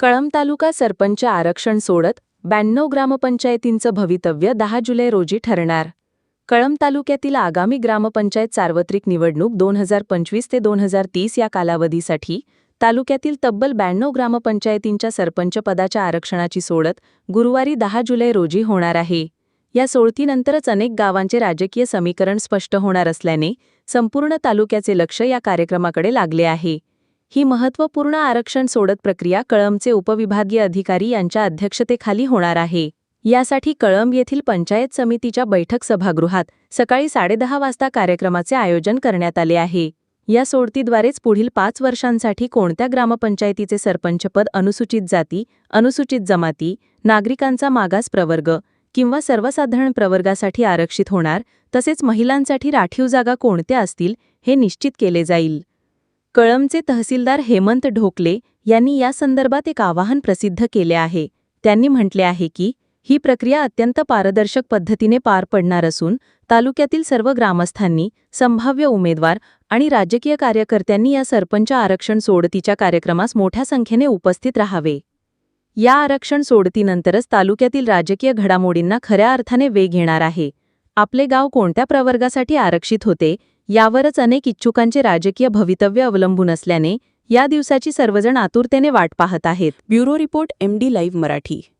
कळंब तालुका सरपंच आरक्षण सोडत ब्याण्णव ग्रामपंचायतींचं भवितव्य दहा जुलै रोजी ठरणार. कळंब तालुक्यातील आगामी ग्रामपंचायत सार्वत्रिक निवडणूक दोन हजार पंचवीस ते दोन हजार तीस या कालावधीसाठी तालुक्यातील तब्बल ब्याण्णव ग्रामपंचायतींच्या सरपंचपदाच्या आरक्षणाची सोडत गुरुवारी दहा जुलै रोजी होणार आहे. या सोडतीनंतरच अनेक गावांचे राजकीय समीकरण स्पष्ट होणार असल्याने संपूर्ण तालुक्याचे लक्ष या कार्यक्रमाकडे लागले आहे. ही महत्त्वपूर्ण आरक्षण सोडत प्रक्रिया कळंबचे उपविभागीय अधिकारी यांच्या अध्यक्षतेखाली होणार आहे. यासाठी कळंब येथील पंचायत समितीच्या बैठक सभागृहात सकाळी साडेदहा वाजता कार्यक्रमाचे आयोजन करण्यात आले आहे. या सोडतीद्वारेच पुढील पाच वर्षांसाठी कोणत्या ग्रामपंचायतीचे सरपंचपद अनुसूचित जाती अनुसूचित जमाती नागरिकांचा मागास प्रवर्ग किंवा सर्वसाधारण प्रवर्गासाठी आरक्षित होणार तसेच महिलांसाठी राखीव जागा कोणत्या असतील हे निश्चित केले जाईल. कळमचे तहसीलदार हेमंत ढोकले यांनी या संदर्भात एक आवाहन प्रसिद्ध केले आहे. त्यांनी म्हटले आहे की ही प्रक्रिया अत्यंत पारदर्शक पद्धतीने पार पडणार असून तालुक्यातील सर्व ग्रामस्थांनी संभाव्य उमेदवार आणि राजकीय कार्यकर्त्यांनी या सरपंच आरक्षण सोडतीच्या कार्यक्रमास मोठ्या संख्येने उपस्थित राहावे. या आरक्षण सोडतीनंतरच तालुक्यातील राजकीय घडामोडींना खऱ्या अर्थाने वेग येणार आहे. आपले गाव कोणत्या प्रवर्गासाठी आरक्षित होते यावरच अनेक इच्छुकांचे राजकीय भवितव्य अवलंबून असल्याने या दिवसाची सर्वजण आतुरतेने वाट पाहत आहेत. Bureau report M D live Marathi.